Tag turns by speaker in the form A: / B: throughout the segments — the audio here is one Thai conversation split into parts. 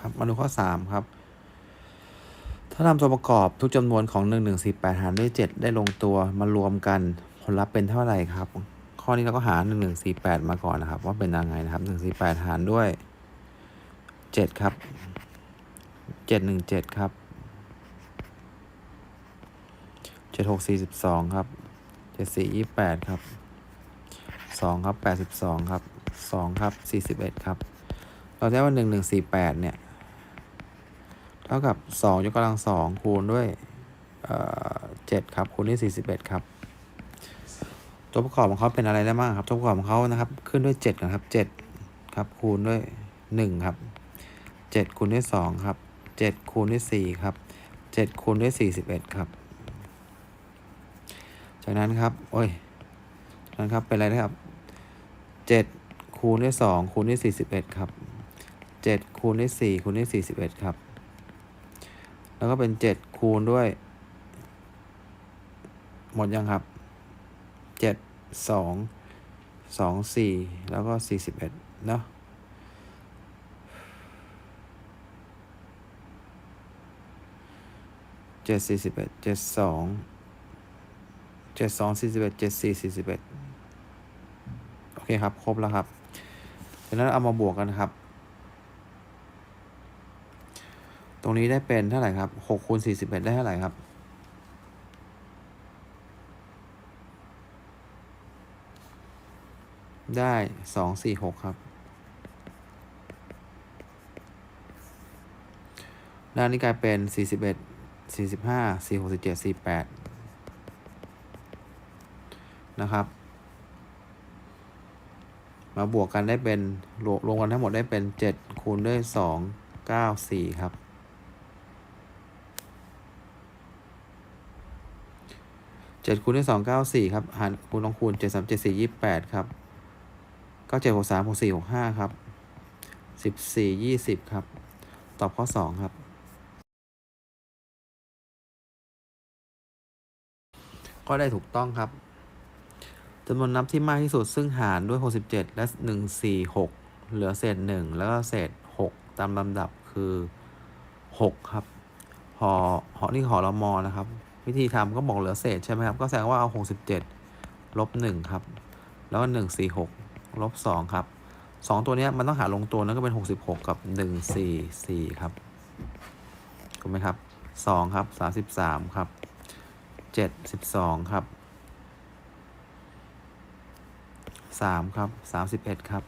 A: ครับ มาดูข้อสามครับ ถ้านำตัวประกอบทุกจำนวนของหนึ่งหนึ่งสี่แปดหารด้วยเจ็ดได้ลงตัวมารวมกันผลลัพธ์เป็นเท่าไหร่ครับ ข้อนี้เราก็หาหนึ่งหนึ่งสี่แปดมาก่อนนะครับ ว่าเป็นยังไงนะครับหนึ่งสี่แปดหารด้วยเจ็ดครับเจ็ดหนึ่งเจ็ดครับเจ็ดหกสี่สิบสองครับเจ็ดสี่ยี่แปดครับสองครับแปดสิบสองครับสองครับสี่สิบเอ็ดครับเราได้ว่าหนึ่งหนึ่งสี่แปดเนี่ย ท่ากับสองยกกำลังสองคูณด้วยเจ็ดครับคูณด้วยสี่สิบเอ็ดครับ ตัวประกอบของเขาเป็นอะไรได้บ้างครับ ตัวประกอบของเขานะครับ ขึ้นด้วยเจ็ดนะครับเจ็ดครับคูณด้วยหนึ่งครับเจ็ดคูณด้วยสองครับเจ็ดคูณด้วยสี่ครับเจ็ดคูณด้วยสี่สิบเอ็ดครับ จากนั้นครับโอ้ยจากนั้นครับเป็นอะไรนะครับเจ็ดคูณด้วยสองคูณด้วยสี่สิบเอ็ดครับเจ็ดคูณด้วยสี่คูณด้วยสี่สิบเอ็ดครับ แล้วก็เป็นเจ็ดคูณด้วย หมดยังครับเจ็ดสองสองสี่แล้วก็สี่สิบเอ็ดเนาะเจ็ดสี่สิบเอ็ดเจ็ดสองเจ็ดสองสี่สิบเอ็ดเจ็ดสี่สี่สิบเอ็ดโอเคครับ ครบแล้วครับดังนั้นเอามาบวกกันครับ ตรงนี้ได้เป็นเท่าไหร่ครับหกคูณสี่สิบเอ็ดได้เท่าไหร่ครับได้สองสี่หกครับ ด้านนี้กลายเป็นสี่สิบเอ็ดสี่สิบห้าสี่หกสิบเจ็ดสี่แปดนะครับ มาบวกกันได้เป็นรวมรวมกันทั้งหมดได้เป็นเจ็ดคูณด้วยสองเก้าสี่ครับ เจ็ดคูณด้วยสองเก้าสี่ครับหารคูณลองคูณเจ็ดสามเจ็ดสี่ยี่แปดครับเก้าเจ็ดหกสามหกสี่หกห้าครับสิบสี่ยี่สิบครับ ตอบข้อสองครับ ก็ได้ถูกต้องครับจำนวนนับที่มากที่สุดซึ่งหารด้วย67และ146เหลือเศษ1แล้วก็เศษ6ตามลำดับคือ6ครับหอหอนี่หอละมอนะครับ วิธีทำก็บอกเหลือเศษใช่ไหมครับ ก็แสดงว่าเอา 67ลบ1ครับ แล้ว146ลบ2ครับ 2 ตัวนี้มันต้องหาลงตัวนั่นก็เป็น 66 กับ 144 ครับถูกไหมครับ 2 ครับ 33 ครับ 72 ครับ 3 ครับ 31 ครับ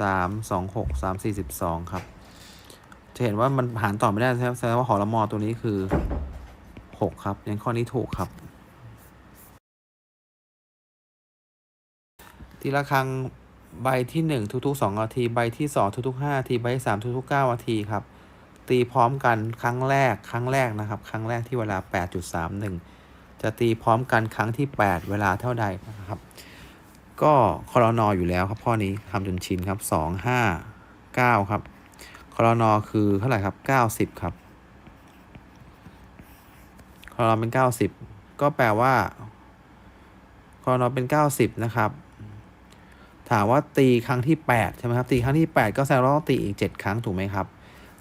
A: 3 2 6 3 42 ครับ จะเห็นว่ามันหารต่อไม่ได้แสดงว่าหอละมอตัวนี้คือ 6 ครับยังข้อนี้ถูกครับ ทีละครั้งใบที่ 1 ทุก ๆ 2 นาที ใบที่ 2 ทุก ๆ 5 นาที ใบที่ 3 ทุก ๆ 9 นาทีครับ ตีพร้อมกันครั้งแรก ครั้งแรกนะครับ ครั้งแรกที่เวลา 8.31 จะตีพร้อมกันครั้งที่ 8 เวลาเท่าใดนะครับ ก็คอรนออยู่แล้วครับข้อนี้ทำจนชินครับ 2 5 9 ครับคอรนอคือเท่าไหร่ครับ 90 ครับ คอรนอเป็น 90 ก็แปลว่าคอรนอเป็น 90 นะครับ ถามว่าตีครั้งที่ 8 ใช่ไหมครับ ตีครั้งที่ 8 ก็แสดงว่าต้องตีอีก 7 ครั้งถูกไหมครับ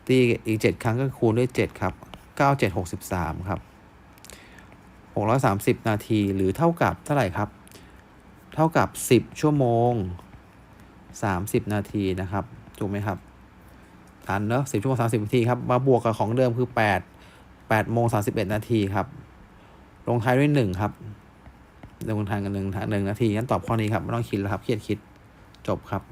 A: ตีอีก 7 ครั้งก็คูณด้วย 7 ครับ 9 7 63 ครับ 630 นาทีหรือเท่ากับเท่าไหร่ครับ เท่ากับ 10 ชั่วโมง 30 นาทีนะครับ ถูกไหมครับ ทันเนอะ10 ชั่วโมง 30 นาทีครับ มาบวกกับของเดิมคือ 8 8โมง31 นาทีครับ ลงท้ายด้วย 1 ครับลงทางกันหนึ่งหนึ่งนาทีงั้นตอบข้อนี้ครับ ไม่ต้องคิดแล้วครับ เครียดคิดจบครับ